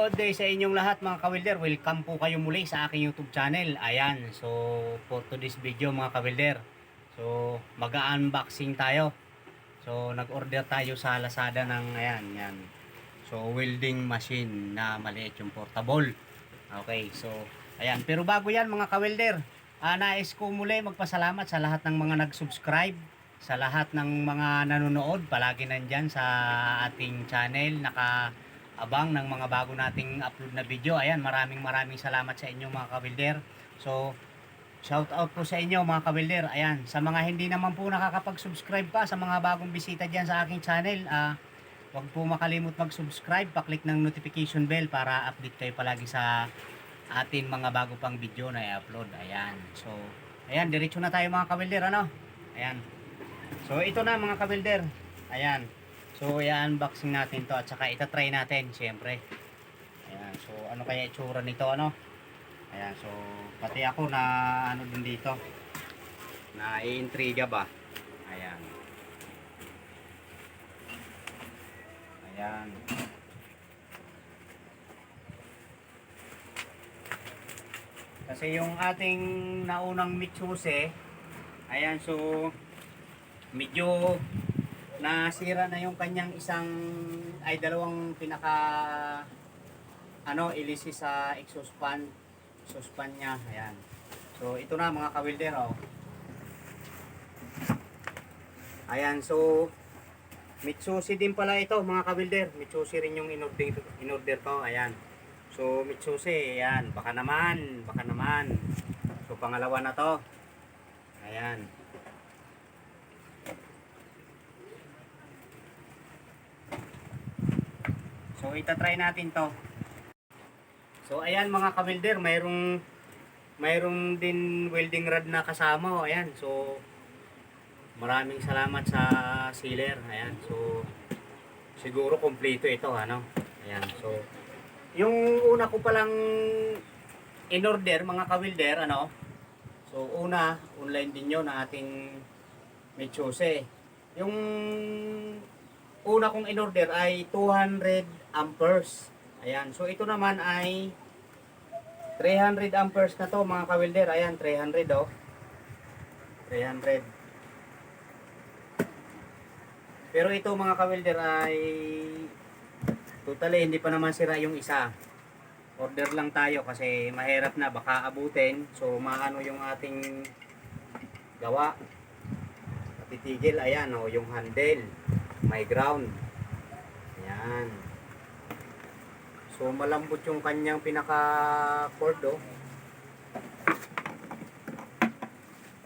good day sa inyong lahat mga kawilder. Welcome po kayo muli sa aking YouTube channel. Ayan, so for today's video mga kawilder. So mag-unboxing tayo. So nag-order tayo sa Lazada ng ayan, yan. So welding machine na maliit yung portable. Okay, so ayan. Pero bago yan mga kawilder, ah, nais ko muli magpasalamat sa lahat ng mga nag-subscribe sa lahat ng mga nanonood palagi nandyan sa ating channel naka abang ng mga bago nating upload na video. Ayan, maraming maraming salamat sa inyo mga kabilder. So, shout out po sa inyo mga kabilder. Ayan, sa mga hindi naman po nakakapag-subscribe pa, sa mga bagong bisita dyan sa aking channel, ah, huwag po makalimot mag-subscribe, paklik ng notification bell para update kayo palagi sa atin mga bago pang video na i-upload. Ayan, so, ayan, diretso na tayo mga kabilder, ano? Ayan. So, ito na mga kabilder. Ayan. So, i-unboxing natin to at saka itatry natin, syempre. Ayan, so ano kaya itsura nito, ano? Ayan, so pati ako na ano din dito. Na iintriga ba? Ayan. Ayan. Kasi yung ating naunang Mitsubishi, ayan, so medyo nasira na yung kanyang isang ay dalawang pinaka ano ilisi sa exhaust fan exhaust fan niya. Ayan. So ito na mga kawilder oh. Ayan so Mitsubishi din pala ito mga kawilder Mitsubishi rin yung inorder, inorder ko ayan. So Mitsubishi ayan baka naman baka naman. So pangalawa na to. Ayan So itatry natin to. So ayan mga kabilder, mayroong mayroong din welding rod na kasama. oh. Ayan. So maraming salamat sa sealer. Ayan. So siguro kompleto ito ano. Ayan. So yung una ko palang in order mga kawilder ano. So una, online din 'yon na ating Mitsubishi. Yung una kong in-order ay 200 amperes. Ayan. So ito naman ay 300 amperes na to mga kawilder. Ayan, 300 oh. 300. Pero ito mga kawilder ay totally hindi pa naman sira yung isa. Order lang tayo kasi mahirap na baka abutin. So maano yung ating gawa. Titigil, ayan oh, yung handle may ground. Ayan. So malambot yung kanyang pinaka cord oh.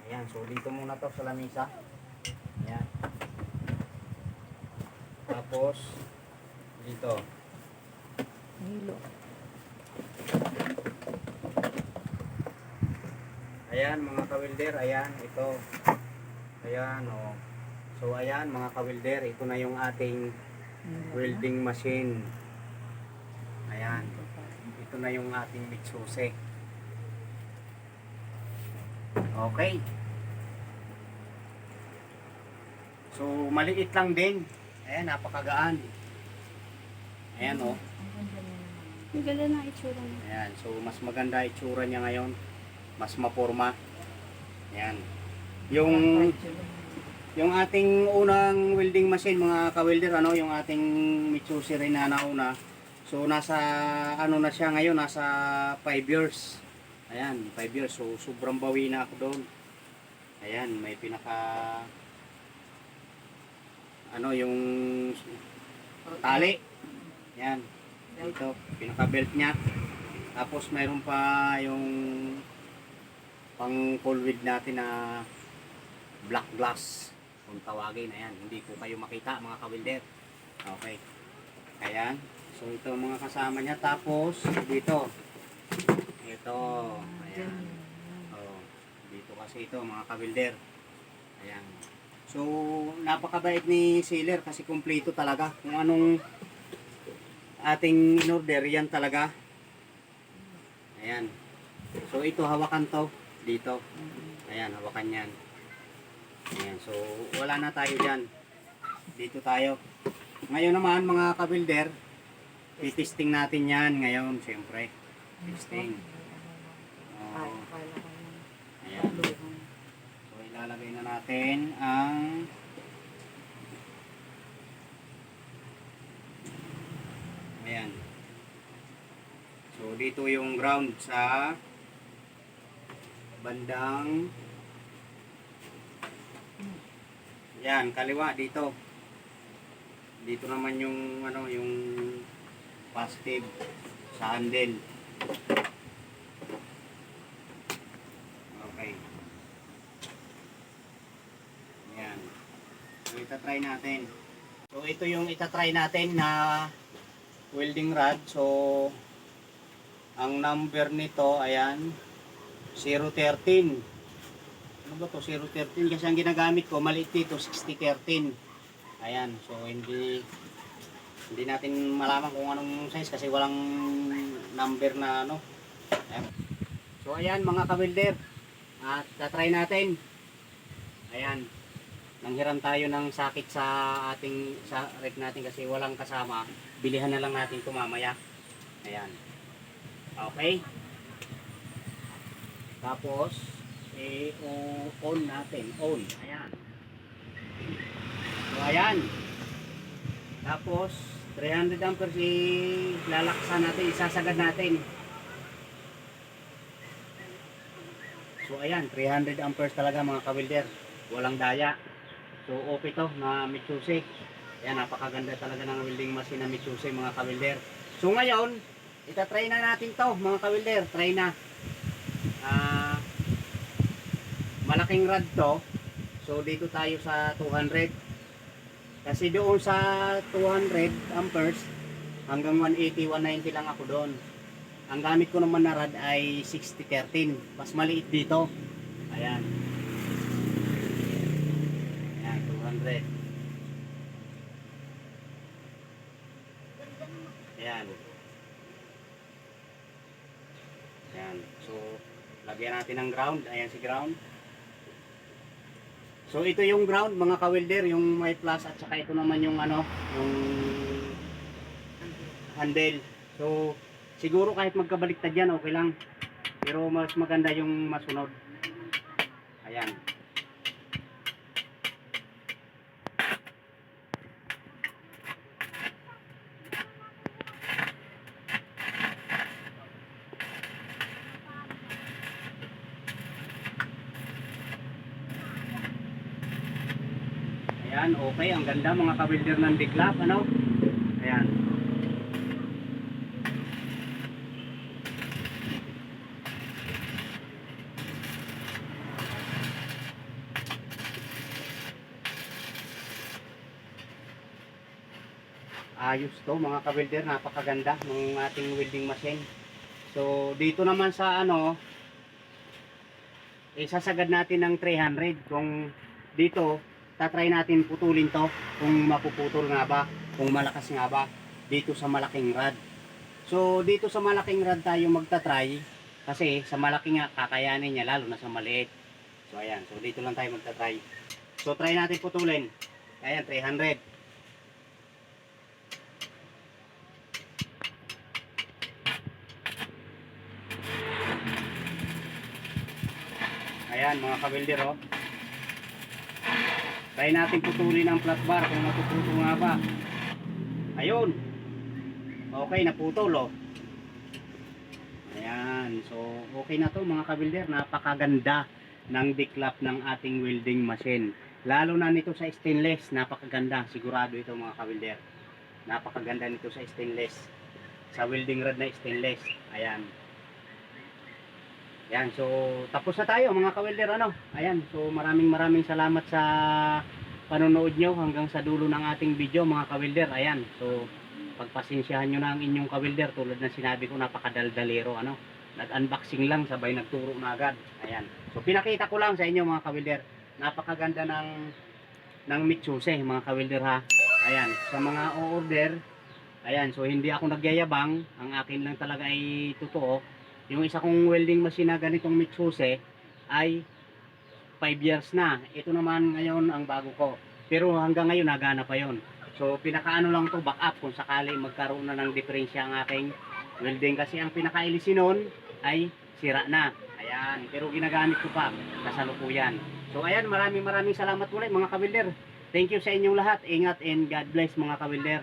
Ayan, so dito muna to sa lamisa. Ayan. Tapos dito. Hilo. Ayan mga kawilder, ayan ito. Ayan oh. So ayan mga kawilder, ito na yung ating welding machine. Ito na yung ating Mitsubishi. Okay. So maliit lang din. Ayan, napakagaan. Ayan oh. Ang ganda ng itsura niya. Ayan, so mas maganda itsura niya ngayon. Mas maporma. Ayan. Yung yung ating unang welding machine mga ka-welder ano, yung ating Mitsubishi rin na nauna. So nasa ano na siya ngayon, nasa 5 years. Ayan, 5 years. So sobrang bawi na ako doon. Ayan, may pinaka ano yung tali. Ayan. Dito, pinaka belt niya. Tapos mayroon pa yung pang wheel natin na black glass kung tawagin ayan hindi po kayo makita mga kawilder okay ayan so ito ang mga kasama niya. Tapos dito. Ito ayan. Oh, dito kasi ito mga kawilder ayan. So napakabait ni sealer kasi kumpleto talaga. Kung anong ating in-order yan talaga. Ayan. So ito hawakan to. Dito. Ayan hawakan yan. Ayan, so wala na tayo dyan. Dito tayo. Ngayon naman mga kabilder, Titesting natin yan ngayon, siyempre. Testing. Yung Ayan. So ilalagay na natin ang Ayan. So dito yung ground sa bandang Yan, kaliwa dito. Dito naman yung ano, yung positive sa handle. Okay. Yan. So, itatry natin. So, ito yung itatry natin na welding rod. So, ang number nito, ayan, 013. Ano ba to 013? Kasi ang ginagamit ko, maliit dito, 6013. Ayan, so hindi hindi natin malaman kung anong size kasi walang number na ano. So ayan mga kawilder, at tatry natin. Ayan, nanghiram tayo ng sakit sa ating sa rep natin kasi walang kasama. Bilihan na lang natin ito. Ayan. Okay. Tapos, i-on natin. On. Ayan. So, ayan. Tapos, 300 amperes i-lalaksan natin, isasagad natin. So, ayan, 300 amperes talaga mga kawilder. Walang daya. So, okay to na Mitsubishi. Ayan, napakaganda talaga ng welding machine na Mitsubishi mga kawilder. So, ngayon, itatry na natin to mga kawilder. Try na. Ah, malaking rod to. So, dito tayo sa 200. Kasi doon sa 200 amperes, hanggang 180, 190 lang ako doon. Ang gamit ko naman na rod ay 6013. Mas maliit dito. Ayan. Ayan, 200. Ayan. Ayan. So, lagyan natin ng ground. Ayan si ground. So ito yung ground mga ka-welder, yung may plus at saka ito naman yung ano, yung handle. So siguro kahit magkabaliktad yan okay lang. Pero mas maganda yung masunod. Ayan. Ayan, okay. Ang ganda mga ka-welder ng diklap, ano? Ayan. Ayos to mga ka-welder, napakaganda ng ating welding machine. So dito naman sa ano, isasagad natin ng 300 kung dito tatry natin putulin to kung mapuputol nga ba, kung malakas nga ba dito sa malaking rod. So dito sa malaking rod tayo magta-try kasi sa malaki nga kakayanin niya lalo na sa maliit. So ayan, so dito lang tayo magta-try. So try natin putulin. Ayan, 300. Ayan mga kabelder oh. Try natin putulin ang flat bar kung matututo nga ba. Ayun. Okay, naputol oh. Ayan. So, okay na to mga kabilder. Napakaganda ng diklap ng ating welding machine. Lalo na nito sa stainless. Napakaganda. Sigurado ito mga kabilder. Napakaganda nito sa stainless. Sa welding rod na stainless. Ayan. Ayan, so tapos na tayo mga kawelder ano. Ayan, so maraming maraming salamat sa panonood nyo hanggang sa dulo ng ating video mga kawelder. Ayan, so pagpasensyahan nyo na ang inyong kawelder tulad ng sinabi ko napakadaldalero ano. Nag-unboxing lang sabay nagturo na agad. Ayan. So pinakita ko lang sa inyo mga kawelder. Napakaganda ng ng Mitsubishi mga kawelder ha. Ayan, sa mga o-order Ayan, so hindi ako nagyayabang. Ang akin lang talaga ay totoo. Yung isa kong welding machine na ganitong Mitsubishi ay 5 years na. Ito naman ngayon ang bago ko. Pero hanggang ngayon nagana pa yon. So pinakaano lang to back up kung sakali magkaroon na ng diferensya ang aking welding kasi ang pinakailisi nun ay sira na. Ayan, pero ginagamit ko pa kasalukuyan. So ayan, maraming maraming salamat ulit mga kabilder. Thank you sa inyong lahat. Ingat and God bless mga kabilder.